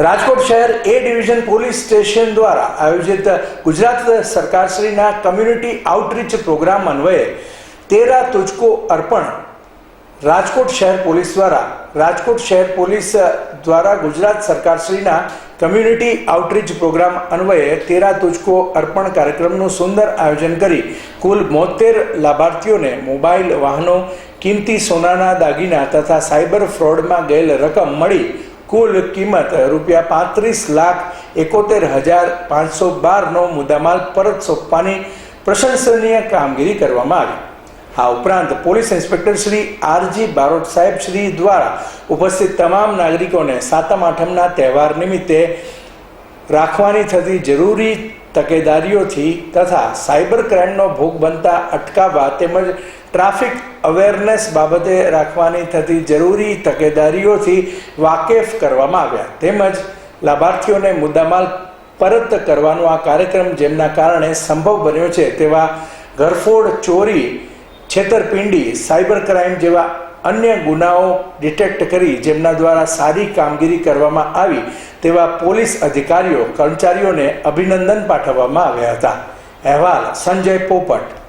રાજકોટ શહેર એ division police station દ્વારા આયોજિત ગુજરાત સરકારશ્રીના કમ્યુનિટી આઉટરીચ પ્રોગ્રામ અન્વયે તેરા તુજકો અર્પણ રાજકોટ શહેર પોલીસ દ્વારા, રાજકોટ શહેર પોલીસ દ્વારા ગુજરાત સરકારશ્રીના કમ્યુનિટી આઉટરીચ પ્રોગ્રામ અન્વયે તેરા તુજકો અર્પણ કાર્યક્રમનું સુંદર આયોજન કરી કુલ બોતેર લાભાર્થીઓને મોબાઈલ વાહનો, કિંમતી સોનાના દાગીના તથા સાયબર ફ્રોડમાં ગયેલ રકમ મળી કુલ કિંમત રૂપિયા પાંત્રીસ લાખ એકોતેર હજાર પાંચસો બારનો મુદ્દામાલ પરત સોંપવાની પ્રશંસનીય કામગીરી કરવામાં આવી. આ ઉપરાંત police inspector Shri R G Barot સાહેબ શ્રી દ્વારા ઉપસ્થિત તમામ નાગરિકોને સાતમ આઠમના તહેવાર નિમિત્તે રાખવાની થતી જરૂરી તકેદારીઓથી તથા સાયબર ક્રાઇમનો ભોગ બનતા અટકાવવા તેમજ ટ્રાફિક અવેરનેસ બાબતે રાખવાની થતી જરૂરી તકેદારીઓથી વાકેફ કરવામાં આવ્યા. તેમજ લાભાર્થીઓને મુદ્દામાલ પરત કરવાનો આ કાર્યક્રમ જેમના કારણે સંભવ બન્યો છે તેવા ઘરફોડ ચોરી, છેતરપિંડી, સાયબર ક્રાઇમ જેવા અન્ય ગુનાઓ ડિટેક્ટ કરી જેમના દ્વારા સારી કામગીરી કરવામાં આવી તેવા પોલીસ અધિકારીઓ, કર્મચારીઓને અભિનંદન પાઠવવામાં આવ્યા હતા. અહેવાલ સંજય પોપટ.